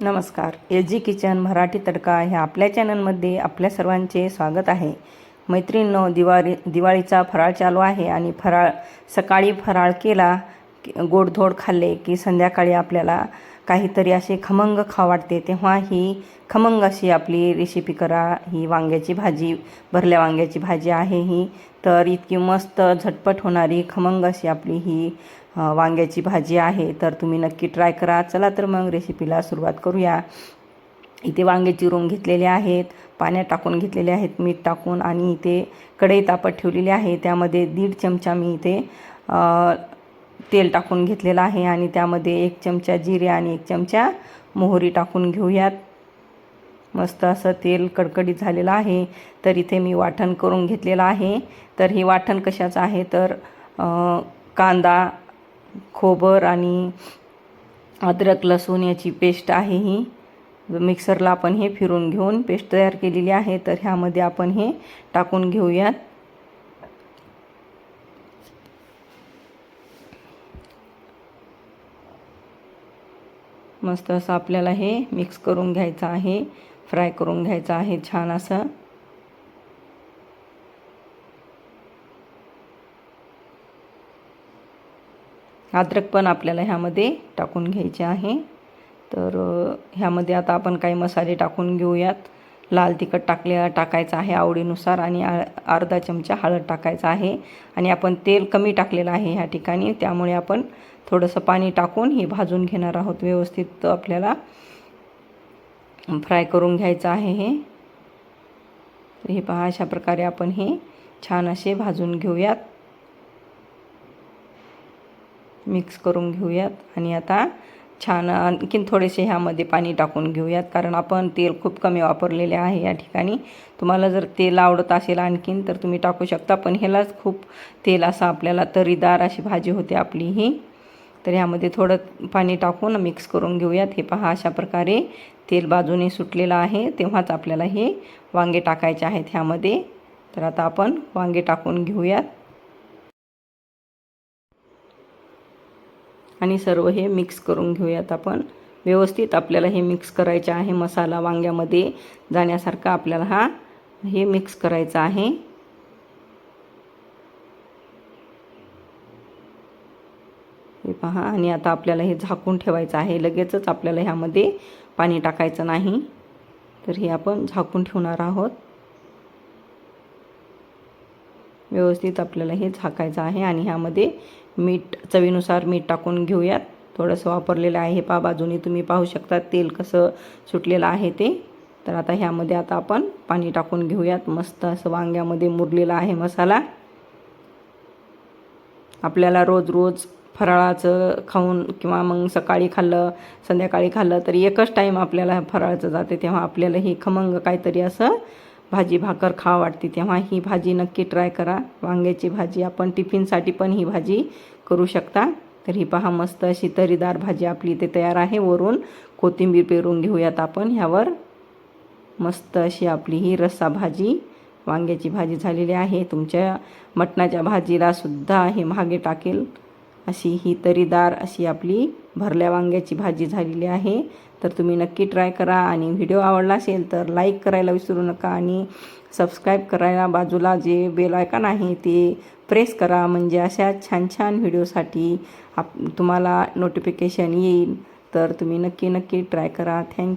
नमस्कार. S G kitchen Marathi तडका ह्या आपल्या चॅनलमध्ये आपल्या सर्वांचे स्वागत आहे. मैत्रिणींनो दिवाळी दिवाळीचा फराळ चालू आहे आणि फराळ सकाळी फराळ केला गोडधोड खाल्ले की संध्याकाळी आपल्याला काहीतरी असे खमंग खा वाटते तेव्हा ही खमंग अशी आपली रेसिपी करा. ही वांग्याची भाजी भरल्या वांग्याची भाजी आहे ही. तर इतकी मस्त झटपट होणारी खमंग अशी आपली ही वांग्याची भाजी आहे तर तुम्ही नक्की ट्राय करा. चला तर मग रेसिपीला सुरुवात करूया. इथे वांगे चिरून घेतलेले आहेत पाण्यात टाकून घेतलेले आहेत मीठ टाकून आणि इथे कढई तापत ठेवलेली आहे. त्यामध्ये दीड चमचा मी इथे तेल टाकून घेतलेलं आहे आणि त्यामध्ये एक चमचा जिरे आणि एक चमचा मोहरी टाकून घेऊयात. मस्त असं तेल कडकडीत झालेलं आहे. तर इथे मी वाटण करून घेतलेलं आहे. तर हे वाटण कशाचं आहे? तर कांदा खोबर आणि अद्रक लसूण याची पेस्ट आहे ही. मिक्सरला आपण हे फिरून घेऊन पेस्ट तयार केलेली आहे. तर ह्यामध्ये आपण हे टाकून घेऊयात. मस्त असं आपल्याला हे मिक्स करून घ्यायचं आहे. फ्राय करून घ्यायचं आहे छान असं. अद्रक पण आपल्याला ह्यामध्ये टाकून घ्यायचे आहे. तर ह्यामध्ये आता आपण काही मसाले टाकून घेऊयात. लाल तिखट टाकले टाकायचं आहे आवडीनुसार आणि आ अर्धा चमचा हळद टाकायचा आहे. आणि आपण तेल कमी टाकलेलं आहे ह्या ठिकाणी. त्यामुळे आपण थोडंसं पाणी टाकून हे भाजून घेणार आहोत. व्यवस्थित आपल्याला फ्राय करून घ्यायचं आहे हे. हे पहा अशा प्रकारे आपण हे छान असे भाजून घेऊयात. मिक्स करून घेऊयात. आणि आता छान आणखीन थोडेसे ह्यामध्ये पाणी टाकून घेऊयात. कारण आपण तेल खूप कमी वापरलेले आहे या ठिकाणी. तुम्हाला जर तेल आवडत असेल आणखीन तर तुम्ही टाकू शकता. पण ह्यालाच खूप तेल असं आपल्याला तरीदार अशी भाजी होते आपली ही. तर ह्यामध्ये थोडं पाणी टाकून मिक्स करून घेऊयात. हे पहा अशा प्रकारे तेल बाजूने सुटलेलं आहे. तेव्हाच आपल्याला हे वांगे टाकायचे आहेत ह्यामध्ये. तर आता आपण वांगे टाकून घेऊयात. आणि सर्व हे मिक्स करून घेऊयात आपण. व्यवस्थित आपल्याला हे मिक्स करायचे आहे मसाला वांग्यामध्ये. जाण्यासारखा आपल्याला हा हे मिक्स करायचं आहे. हे पहा आणि आता आपल्याला हे झाकून ठेवायचं आहे. लगेचच आपल्याला ह्यामध्ये पाणी टाकायचं नाही. तर हे आपण झाकून ठेवणार आहोत. व्यवस्थित आपल्याला हे झाकायचं आहे आणि ह्यामध्ये मीठ चवीनुसार मीठ टाकून घेऊयात. थोडंसं वापरलेलं आहे पा बाजूने तुम्ही पाहू शकता तेल कसं सुटलेलं आहे ते. तर आता ह्यामध्ये आता आपण पाणी टाकून घेऊयात. मस्त असं वांग्यामध्ये मुरलेला आहे मसाला. आपल्याला रोज रोज फराळाचं खाऊन किंवा मग सकाळी खाल्लं संध्याकाळी खाल्लं तर एकच टाईम आपल्याला फराळाचं जाते तेव्हा आपल्याला हे खमंग काहीतरी असं भाजी भाकर खा वाटते तेव्हा ही भाजी नक्की ट्राय करा. वांग्याची भाजी आपण टिफिनसाठी पण ही भाजी करू शकता. तर ही पहा मस्त अशी तरीदार भाजी आपली इथे तयार आहे. वरून कोथिंबीर पेरून घेऊयात आपण. ह्यावर मस्त अशी आपली ही रस्सा भाजी वांग्याची भाजी झालेली आहे. तुमच्या मटणाच्या भाजीला सुद्धा हे मागे टाकेल. अशी ही तरीदार अशी आपली भरल्या वांग्याची भाजी झालेली आहे. तर तुम्ही नक्की ट्राय करा. आणि व्हिडिओ आवडला असेल तर लाईक करायला विसरू नका आणि सबस्क्राईब करायला बाजूला जे बेल आयकॉन आहे ते प्रेस करा. म्हणजे अशा छान छान व्हिडिओसाठी आप तुम्हाला नोटिफिकेशन येईल. तर तुम्ही नक्की नक्की ट्राय करा. थँक्यू